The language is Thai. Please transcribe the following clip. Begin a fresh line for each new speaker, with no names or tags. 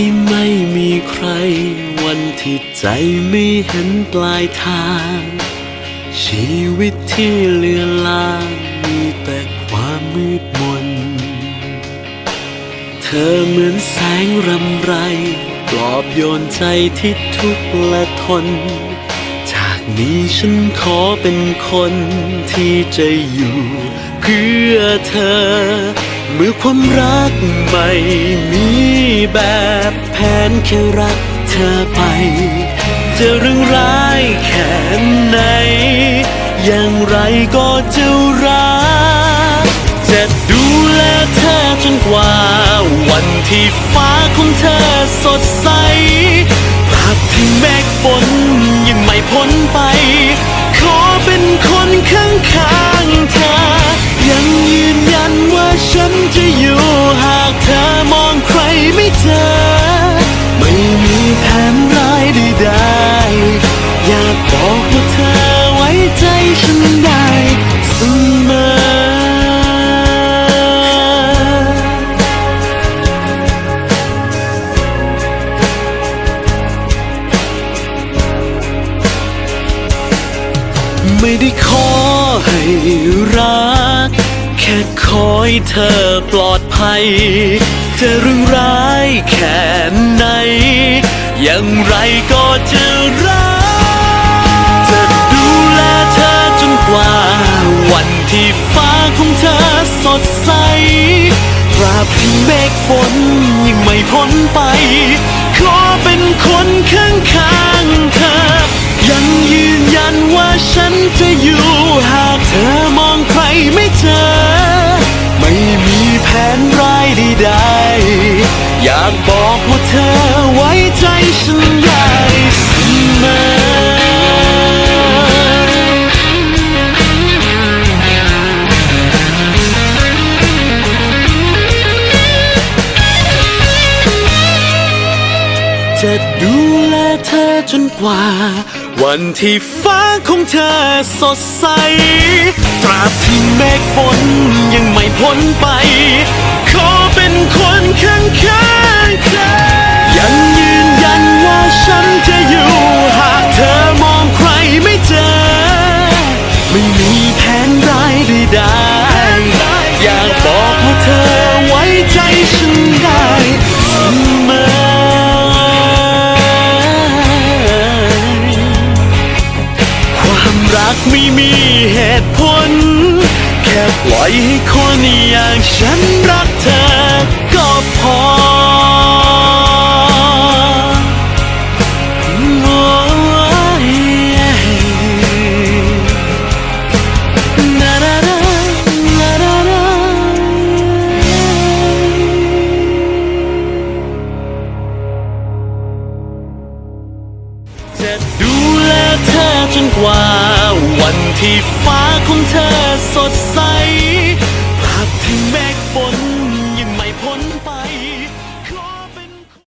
ที่ไม่มีใคร วันที่ใจไม่เห็นปลายทาง ชีวิตที่เลือนลางมีแต่ความมืดมน เธอเหมือนแสงรำไร ปลอบโยนใจที่ทุกข์และทน จากนี้ฉันขอเป็นคนที่จะอยู่ เพื่อเธอ เมื่อความรักไม่มีแบบแผนแค่รักเธอไป จะเรื่องร้ายแค่ไหน อย่างไรก็จะรัก จะดูแลเธอจนกว่า วันที่ฟ้าของเธอสดใสภาพที่เมฆฝนยังไม่พ้นไป ขอเป็นคนข้างข้างๆ ไม่เจอ ไม่มีแผนร้ายใดๆอยากบอกว่าเธอไว้ใจฉันได้เสมอไม่ได้ขอให้รัก ค่ขอให้เธอปลอดภัย จะเรื่องร้ายแค่ไหน อย่างไรก็จะรักจะดูแลเธอจนกว่า วันที่ฟ้าของเธอสดใสตราบที่เมฆฝนยังไม่พ้นไป ขอเป็นคนข้างข้างๆเธอ ยังยืนยันว่าฉันจะอยู่หากเธอมองใครไม่เจอากบอกว่าเธอไว้ใจฉันได้เสมอจะดูแลเธอจนกว่า วันที่ฟ้าของเธอสดใส ตราบที่เมฆฝนยังไม่พ้นไป ขอเป็นคนข้างข้างๆ ปล่อยให้คนอย่างฉันรักเธอก็พอจะดูแลเธอจนกว่า วันที่ฟ้าของเธอ